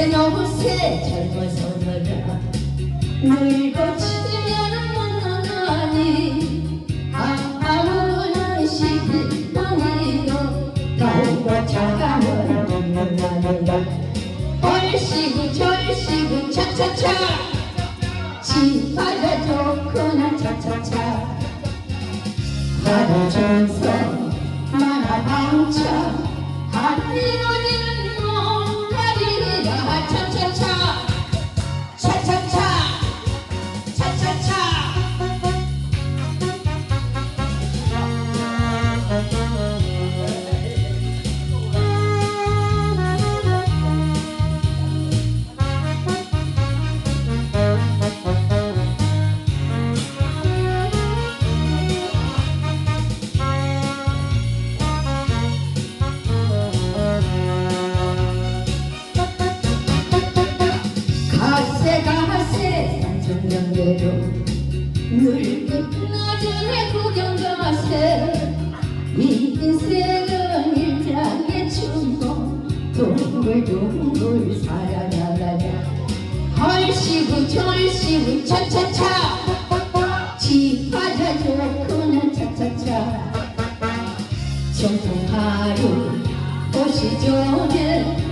새 젊어서느라 늙어 치면 못나가니 아무나 시기만이요. 달과 차가운 눈물나니라 얼씨구 절씨구 차차차. 하나 한이어지 가세 가세 산천경계로 늙은 나전에 구경 가세. 이 인생은 일장의 춤도 동글동글 살아나가자 헐시구 절시구 차차차. 지파자 좋구나 차차차. 정통 하루 좋은 하늘을